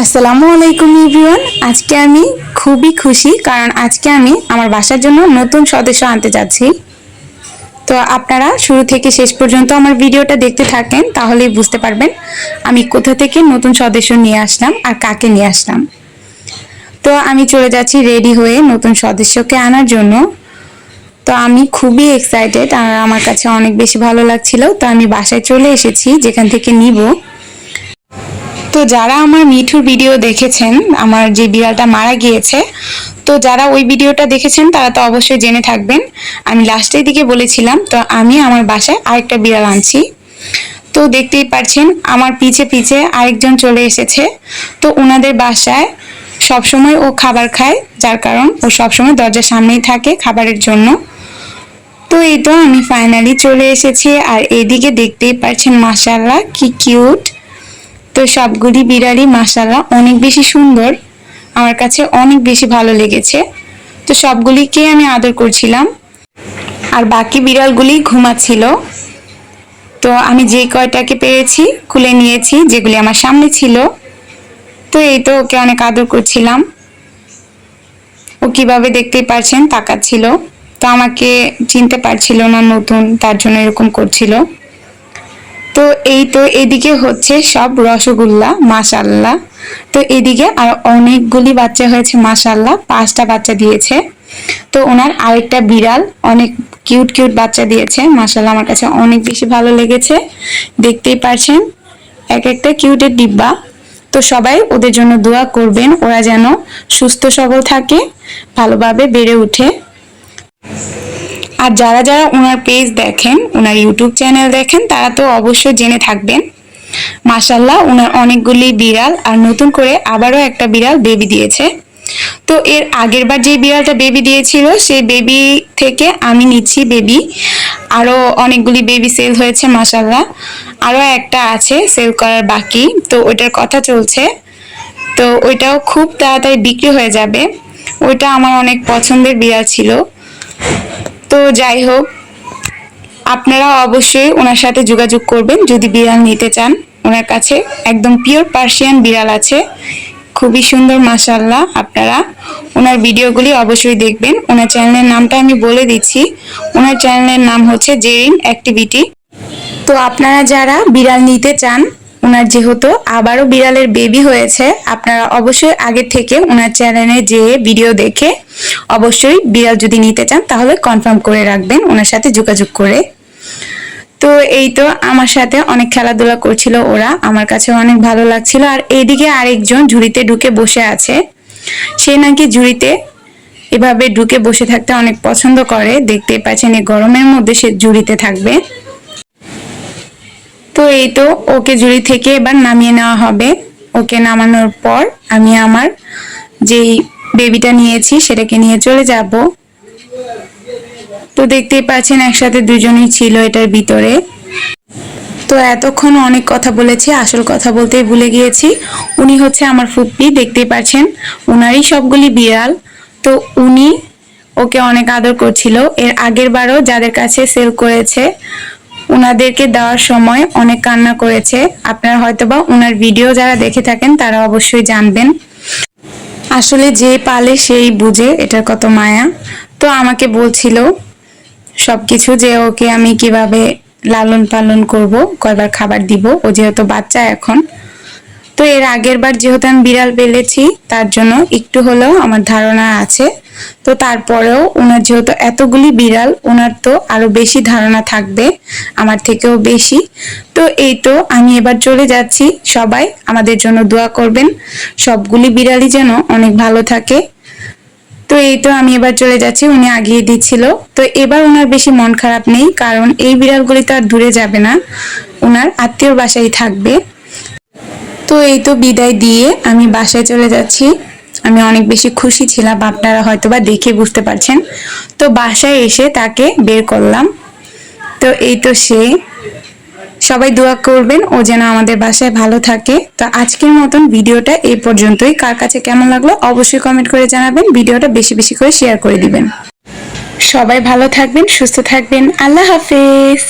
আসসালামু আলাইকুম এভরিওয়ান। আজকে আমি খুবই খুশি কারণ আজকে আমি আমার বাসার জন্য নতুন সদস্য আনতে যাচ্ছি। তো আপনারা শুরু থেকে শেষ পর্যন্ত আমার ভিডিওটা দেখতে থাকেন, তাহলেই বুঝতে পারবেন আমি কোথা থেকে নতুন সদস্য নিয়ে আসলাম আর কাকে নিয়ে আসলাম। তো আমি চলে যাচ্ছি রেডি হয়ে নতুন সদস্যকে আনার জন্য। তো আমি খুবই এক্সাইটেড আর আমার কাছে অনেক বেশি ভালো লাগছিল। তো আমি বাসায় চলে এসেছি, যেখান থেকে নিব। তো যারা আমার মিঠুর ভিডিও দেখেছেন, আমার যে বিড়ালটা মারা গিয়েছে, তো যারা ওই ভিডিওটা দেখেছেন, তারা তো অবশ্যই জেনে থাকবেন। আমি লাস্টের দিকে বলেছিলাম, তো আমি আমার বাসায় আরেকটা বিড়াল আনছি। তো দেখতেই পারছেন, আমার পিছে পিছে আরেকজন চলে এসেছে। তো ওনাদের বাসায় সবসময় ও খাবার খায়, যার কারণ ও সবসময় দরজার সামনেই থাকে খাবারের জন্য। তো এই তো আমি ফাইনালি চলে এসেছি, আর এইদিকে দেখতেই পারছেন মাসাল্লাহ কি কিউট তো সবগুলি বিড়ালই মাসাল্লাহ অনেক বেশি সুন্দর। আমার কাছে অনেক বেশি ভালো লেগেছে। তো সবগুলিকে আমি আদর করছিলাম। আর বাকি বিড়ালগুলি ঘুমাচ্ছিল। তো আমি যে কয়টাকে পেরেছি খুলে নিয়েছি, যেগুলি আমার সামনে ছিল। তো এই তো ওকে অনেক আদর করছিলাম। ও কীভাবে দেখতেই পারছেন, তাকাচ্ছিল। তো আমাকে চিনতে পারছিল না নতুন, তার জন্য এরকম করছিল। তো এই তো এদিকে হচ্ছে সব রসগোল্লা, মাশাল্লাহ। তো এদিকে আর অনেকগুলি বাচ্চা হয়েছে, মাশাল্লাহ, পাঁচটা বাচ্চা দিয়েছে। তো ওনার আরেকটা বিড়াল, অনেক কিউট কিউট বাচ্চা দিয়েছে, মাশাল্লাহ আমার কাছে অনেক বেশি ভালো লেগেছে। দেখতেই পারছেন, এক একটা কিউটের ডিব্বা। তো সবাই ওদের জন্য দোয়া করবেন, ওরা যেন সুস্থ সবল থাকে, ভালোভাবে বেড়ে ওঠে আর যারা যারা ওনার পেজ দেখেন, ওনার ইউটিউব চ্যানেল দেখেন, তারা তো অবশ্যই জেনে থাকবেন। মাসাল্লাহ ওনার অনেকগুলি বিড়াল আর নতুন করে আবারও একটা বিড়াল বেবি দিয়েছে। তো এর আগের বার যে বিড়ালটা বেবি দিয়েছিল, সেই বেবি থেকে আমি নিচ্ছি বেবি আরও অনেকগুলি বেবি সেল হয়েছে মাসাল্লাহ আরও একটা আছে সেল করার বাকি। তো ওইটার কথা চলছে। তো ওইটাও খুব তাড়াতাড়ি বিক্রি হয়ে যাবে। ওইটা আমার অনেক পছন্দের বিড়াল ছিল। তো যাই হোক, আপনারা অবশ্যই ওনার সাথে যোগাযোগ করবেন যদি বিড়াল নিতে চান। ওনার কাছে একদম পিওর পার্সিয়ান বিড়াল আছে। খুবই সুন্দর মাসাল্লাহ আপনারা ওনার ভিডিওগুলি অবশ্যই দেখবেন। ওনার চ্যানেলের নামটা আমি বলে দিচ্ছি। ওনার চ্যানেলের নাম হচ্ছে জেরিন অ্যাক্টিভিটি। তো আপনারা যারা বিড়াল নিতে চান ওনার যেহেতু আবারও বিড়ালের বেবি হয়েছে, আপনারা অবশ্যই আগে থেকে ওনার চ্যানেলে যেয়ে ভিডিও দেখে অবশ্যই বিড়াল যদি নিতে চান, তাহলে কনফার্ম করে রাখবেন, ওনার সাথে যোগাযোগ করে। তো এই তো আমার সাথে অনেক খেলাধুলা করছিল ওরা, আমার কাছে অনেক ভালো লাগছিল। আর এইদিকে আরেকজন ঝুড়িতে ঢুকে বসে আছে। সে নাকি ঝুড়িতে এভাবে ঢুকে বসে থাকতে অনেক পছন্দ করে। দেখতে পাচ্ছেন, এই গরমের মধ্যে সে ঝুড়িতে থাকবে। তো এই তো ওকে জুড়ি থেকে এবার নামিয়ে নেওয়া হবে। ওকে নামানোর পর আমি আমার যেই বেবিটা নিয়েছি সেটাকে নিয়ে চলে যাব। তো দেখতেই পাচ্ছেন একসাথে দুজনই ছিল এটার ভিতরে। তো এতক্ষণ অনেক কথা বলেছি, আসল কথা বলতেই ভুলে গিয়েছি। উনি হচ্ছে আমার ফুপ্পি দেখতেই পাচ্ছেন উনারই সবগুলি বিড়াল। তো উনি ওকে অনেক আদর করছিল। এর আগের বারও যাদের কাছে সেল করেছে ওনাদেরকে দেওয়ার সময় অনেক কান্না করেছে। আপনারা হয়তোবা ওনার ভিডিও যারা দেখে থাকেন, তারা অবশ্যই জানবেন। আসলে যে পালে সেই বুঝে, এটার কত মায়া। তো আমাকে বলছিল সব কিছু যে ওকে আমি কীভাবে লালন পালন করব, কয়বার খাবার দিব, ও যেহেতু বাচ্চা এখন তো এর আগের বার যেহেতু আমি বিড়াল পেলেছি, তার জন্য একটু হলেও আমার ধারণা আছে। তো তারপরেও ওনার যেহেতু এতগুলি বিড়াল, ওনার তো আরও বেশি ধারণা থাকবে, আমার থেকেও বেশি। তো এই তো আমি এবার চলে যাচ্ছি। সবাই আমাদের জন্য দোয়া করবেন। সবগুলি বিড়ালই যেন অনেক ভালো থাকে। তো এই তো আমি এবার চলে যাচ্ছি, উনি আগিয়ে দিচ্ছিল। তো এবার ওনার বেশি মন খারাপ নেই, কারণ এই বিড়ালগুলি তো আর দূরে যাবে না। ওনার আত্মীয় বাসায় থাকবে। তো এই তো বিদায় দিয়ে আমি বাসায় চলে যাচ্ছি। আমি অনেক বেশি খুশি ছিলাম, আপনারা হয়তো বা দেখে বুঝতে পারছেন। তো বাসায় এসে তাকে বের করলাম। তো এই তো সে। সবাই দোয়া করবেন, ও যেন আমাদের বাসায় ভালো থাকে। তো আজকের মতন ভিডিওটা এই পর্যন্তই। কার কাছে কেমন লাগল অবশ্যই কমেন্ট করে জানাবেন। ভিডিওটা বেশি বেশি করে শেয়ার করে দিবেন। সবাই ভালো থাকবেন, সুস্থ থাকবেন। আল্লাহ হাফেজ।